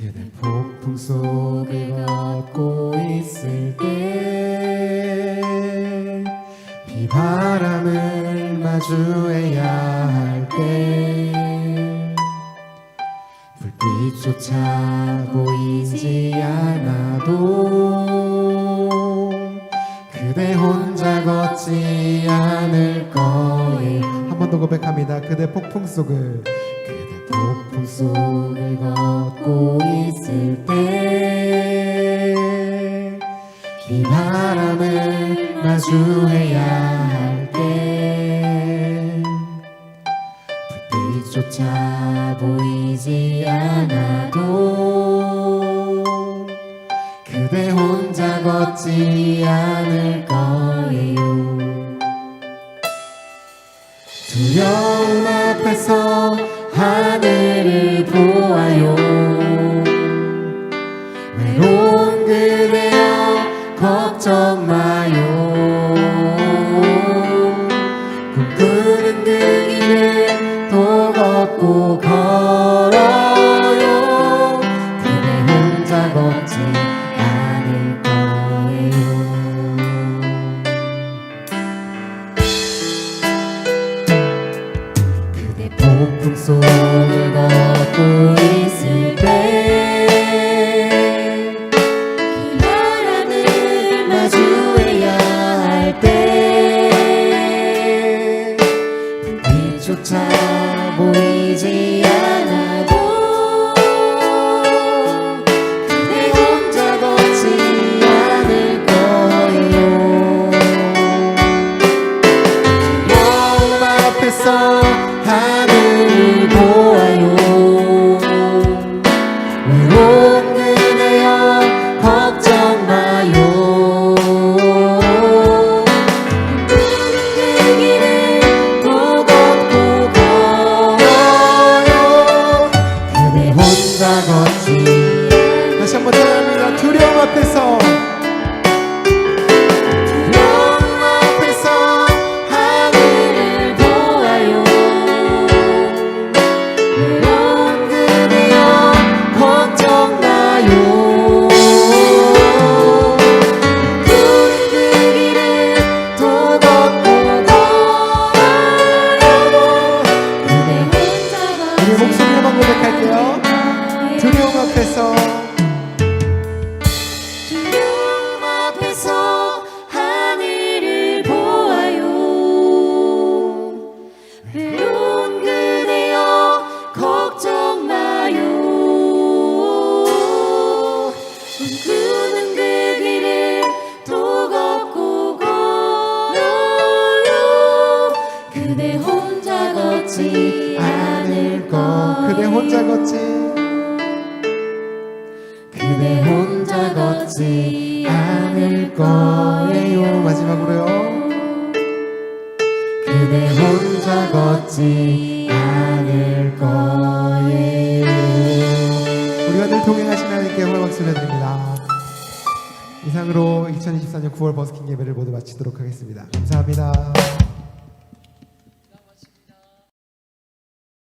그대 폭풍 속을 걷고 있을 때 비바람을 마주해야 할 때 불빛조차 보이지 않아도 그대 혼자 걷지 않을 거예요 한번 더 고백합니다. 그대 폭풍 속을 폭풍 속을 걷고 있을 때 비바람을 마주해야 할 때 불빛조차 보이지 않아도 그대 혼자 걷지 않을 거예요. 두려움 앞에서 하늘을 보아요. 외로운 그대여 걱정 마 폭 목소리로만 고백할게요. 두려움 앞에서 그대 혼자 걷지. 그대 혼자 걷지 않을 거예요. 마지막으로요. 그대 혼자 걷지 않을 거예요. 우리가 늘 동행하신 하나님께 영광 박수를 드립니다. 이상으로 2024년 9월 버스킹 예배를 모두 마치도록 하겠습니다. 감사합니다